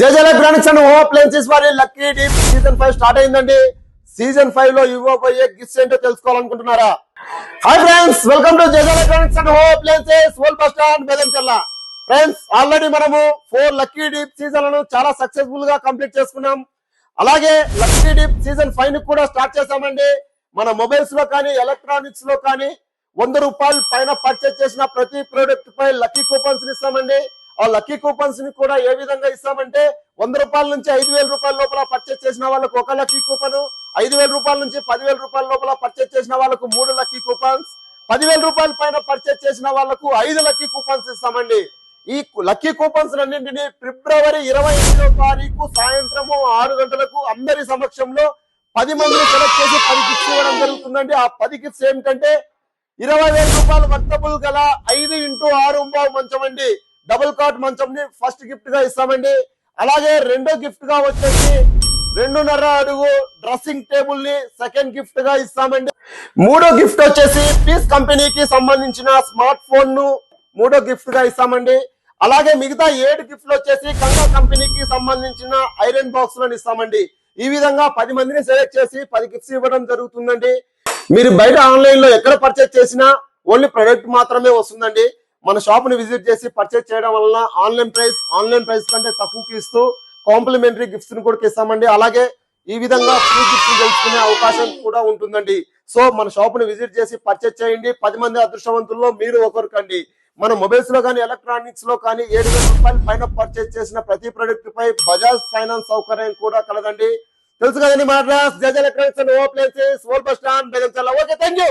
JJ electronics and home appliances వారి lucky dip season five start అయిందండి. Season ఫైవ్లో ఇవ్వబోయే గిఫ్ట్స్ ఏంటో తెలుసుకోవాలనుకుంటున్నారా? Hi friends welcome to JJ electronics and home appliances old bus stand Bedanchella friends already మనము four lucky dip సీజన్లను చాలా సక్సెస్ఫుల్గా complete చేసుకున్నాం. అలాగే లక్కీ డీప్ సీజన్ ఫైవ్ని కూడా స్టార్ట్ చేసామండి మన మొబైల్స్లో కానీ ఎలక్ట్రానిక్స్లో కానీ వంద రూపాయలు పైన పర్చేస్ చేసిన ప్రతి ప్రోడక్ట్ పై లక్కీ కూపన్స్ ఇస్తామండి. ఆ లక్కీ కూపన్స్ని కూడా ఏ విధంగా ఇస్తామంటే వంద రూపాయల నుంచి ఐదు వేల రూపాయల లోపల పర్చేస్ చేసిన వాళ్ళకు ఒక లక్కీ కూపన్ ఐదు వేల రూపాయల నుంచి పదివేల రూపాయల లోపల పర్చేస్ చేసిన వాళ్ళకు మూడు లక్కీ కూపన్స్ పదివేల రూపాయల పైన పర్చేస్ చేసిన వాళ్ళకు ఐదు లక్కీ కూపన్స్ ఇస్తామండి. ఈ లక్కీ కూపన్స్ అన్నింటినీ ఫిబ్రవరి ఇరవై ఎనిమిదో తారీఖు సాయంత్రము ఆరు గంటలకు అందరి సమక్షంలో పది మందిని సెలెక్ట్ చేసి పది గిఫ్ట్స్ ఇవ్వడం జరుగుతుందండి. ఆ పది గిఫ్ట్స్ ఏమిటంటే ఇరవై వేల రూపాయలు వర్తబుల్ గల ఐదు ఇంటూ ఆరు మంచం అండి. డబుల్ కాట్ మంచం ని ఫస్ట్ గిఫ్ట్గా ఇస్తామండి. అలాగే రెండో గిఫ్ట్గా వచ్చేసి రెండున్నర అడుగు డ్రెస్సింగ్ టేబుల్ని సెకండ్ గిఫ్ట్గా ఇస్తామండి. మూడో గిఫ్ట్ వచ్చేసి పీస్ కంపెనీకి సంబంధించిన స్మార్ట్ ఫోన్ను మూడో గిఫ్ట్గా ఇస్తామండి. అలాగే మిగతా ఏడు గిఫ్ట్లు వచ్చేసి కంగా కంపెనీకి సంబంధించిన ఐరన్ బాక్స్లను ఇస్తామండి. ఈ విధంగా పది మందిని సెలెక్ట్ చేసి పది గిఫ్ట్స్ ఇవ్వడం జరుగుతుందండి. మీరు బయట ఆన్లైన్లో ఎక్కడ పర్చేస్ చేసినా ఓన్లీ ప్రొడక్ట్ మాత్రమే వస్తుందండి. మన షాప్ని విజిట్ చేసి పర్చేస్ చేయడం వలన ఆన్లైన్ ప్రైస్ ఆన్లైన్ ప్రైస్ కంటే తక్కువకి ఇస్తూ కాంప్లిమెంటరీ గిఫ్ట్స్ని కూడా ఇస్తామండి. అలాగే ఈ విధంగా ఫ్రీ గిఫ్ట్స్ తెలుసుకునే అవకాశం కూడా ఉంటుందండి. సో మన షాప్ని విజిట్ చేసి పర్చేస్ చేయండి. పది మంది అదృష్టవంతుల్లో మీరు ఒకరు కండి మన మొబైల్స్లో కానీ ఎలక్ట్రానిక్స్లో కానీ ఏడు వేల రూపాయల పైన పర్చేస్ చేసిన ప్రతి ప్రొడక్ట్ పై బజాజ్ ఫైనాన్స్ సౌకర్యం కూడా కలదండి. తెలుసు కదండి మా అడ్రస్ జజ్ ఎలక్ట్రానిక్స్ అండ్ ఓ places old bus stand Bedanchalla okay thank you